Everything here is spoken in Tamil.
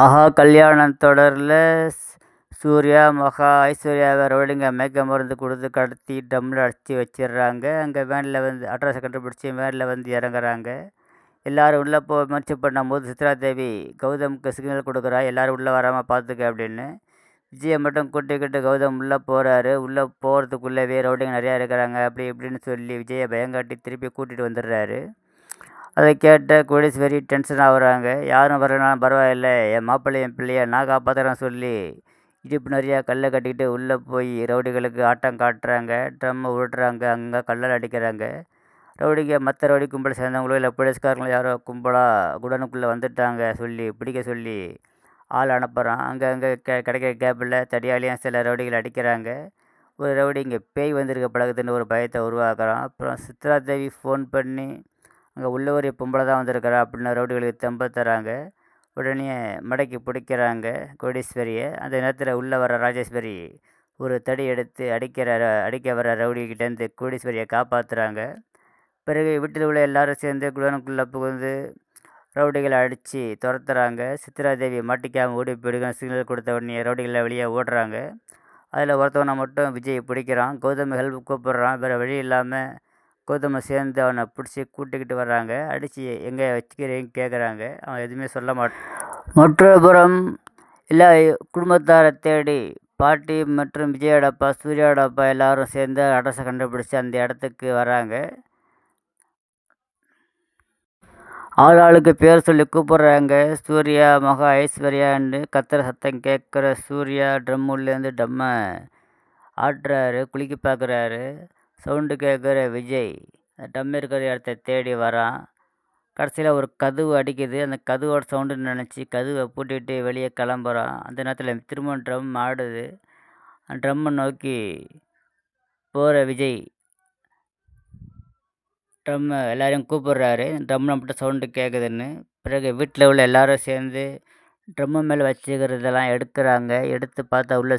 ஆஹா கல்யாணம் தொடரில் சூர்யா மகா ஐஸ்வர்யாவை ரவுடிங்க மயக்க மருந்து கொடுத்து கடத்தி டம்மில் அடித்து வச்சிடுறாங்க. அங்கே வேனில் வந்து அட்ரஸை கண்டுபிடிச்சி வேனில் வந்து இறங்குறாங்க. எல்லோரும் உள்ளே போக முயற்சி பண்ணும்போது சித்ரா தேவி கௌதமுக்கு சிக்னல் கொடுக்குறா. எல்லோரும் உள்ளே வராமல் பார்த்துக்க அப்படின்னு. விஜயை மட்டும் கூட்டிக்கிட்டு கௌதம் உள்ளே போகிறாரு உள்ளே போகிறதுக்குள்ளவே ரவுடிங்க நிறையா இருக்கிறாங்க. அப்படி இப்படின்னு சொல்லி விஜயை பயங்காட்டி திருப்பி கூட்டிகிட்டு வந்துடுறாரு. அதை கேட்ட கோடீஸ்வரி டென்ஷன் ஆகுறாங்க யாரும் வரலனாலும் பரவாயில்ல. என் மாப்பிள்ளை என் பிள்ளைய நான் காப்பாற்றுறேன்னு சொல்லி இடுப்பு நிறையா கல்லை கட்டிக்கிட்டு உள்ளே போய் ரவுடிகளுக்கு ஆட்டம் காட்டுறாங்க. ட்ரம்மை உருட்டுறாங்க. அங்கே கல்லால் அடிக்கிறாங்க. ரவுடிங்க மற்ற ரவுடி கும்பலை சேர்ந்தவங்களோ இல்லை போலீஸ்காரங்களோ யாரோ கும்பலாக குடனுக்குள்ளே வந்துட்டாங்க சொல்லி பிடிக்க சொல்லி ஆள் அனுப்புகிறான் அங்கே அங்கே கெ கிடைக்கிற கேப்பில் தடியாலையும் சில ரவுடிகள் அடிக்கிறாங்க. ஒரு ரவுடி இங்கே பேய் வந்திருக்க பழகுதுன்னு ஒரு பயத்தை உருவாக்குறான். அப்புறம் சித்ரா தேவி ஃபோன் பண்ணி அங்கே உள்ளூர் பொம்பளை தான் வந்திருக்கிறா அப்படின்னு ரவுடிகளுக்கு தெம்ப தராங்க உடனே மடக்கி பிடிக்கிறாங்க கோடீஸ்வரியை. அந்த நேரத்தில் உள்ளே வர ராஜேஸ்வரி ஒரு தடி எடுத்து அடிக்கிற அடிக்க வர ரவுடிக்கிட்டேருந்து கோடீஸ்வரியை காப்பாற்றுறாங்க பிறகு வீட்டில் உள்ள எல்லாரும் சேர்ந்து குடோனுக்குள்ளே புகுந்து ரவுடிகளை அடித்து துரத்துறாங்க. சித்ராதேவி மாட்டிக்காமல் ஓடி போயிடுங்க சிக்னல் கொடுத்த உடனே ரவுடிகளை வெளியே ஓடுறாங்க. அதில் ஒருத்தவனை மட்டும் விஜய் பிடிக்கிறான் கௌதம் ஹெல்ப் கூப்பிட்றான் வேறு வழி இல்லாமல் கௌதமை சேர்ந்து அவனை பிடிச்சி கூட்டிக்கிட்டு வர்றாங்க. அடித்து எங்கே வச்சுக்கிறீங்க கேட்குறாங்க அவன் எதுவுமே சொல்ல மாட்டான் மற்றபுறம் எல்லா குடும்பத்தாரை தேடி பாட்டி மற்றும் விஜயோட அப்பா சூர்யாவோட அப்பா எல்லாரும் சேர்ந்து அட்ரஸை கண்டுபிடிச்சி அந்த இடத்துக்கு வராங்க ஆள் ஆளுக்கு பேர் சொல்லி கூப்பிட்றாங்க. சூர்யா மகா ஐஸ்வர்யான்னு கத்திர சத்தம் கேட்குற சூர்யா ட்ரம்முலேருந்து டம்மை ஆட்டுறாரு குளிக்க பார்க்குறாரு சவுண்டு கேட்குற விஜய். டம் இருக்கிற இடத்த தேடி வரான். கடைசியில் ஒரு கதவு அடிக்குது. அந்த கதவோட சவுண்டுன்னு நினச்சி கதவை பூட்டிட்டு வெளியே கிளம்புறான். அந்த நேரத்தில் திரும்ப ட்ரம் ஆடுது அந்த ட்ரம்மை நோக்கி போகிற விஜய். ட்ரம்மு எல்லாரையும் கூப்பிடுறாரு. ட்ரம் மட்டும் சவுண்டு கேட்குதுன்னு பிறகு வீட்டில் உள்ள எல்லாரும் சேர்ந்து ட்ரம்மு மேலே வச்சுக்கிறதெல்லாம் எடுக்கிறாங்க. எடுத்து பார்த்தா உள்ள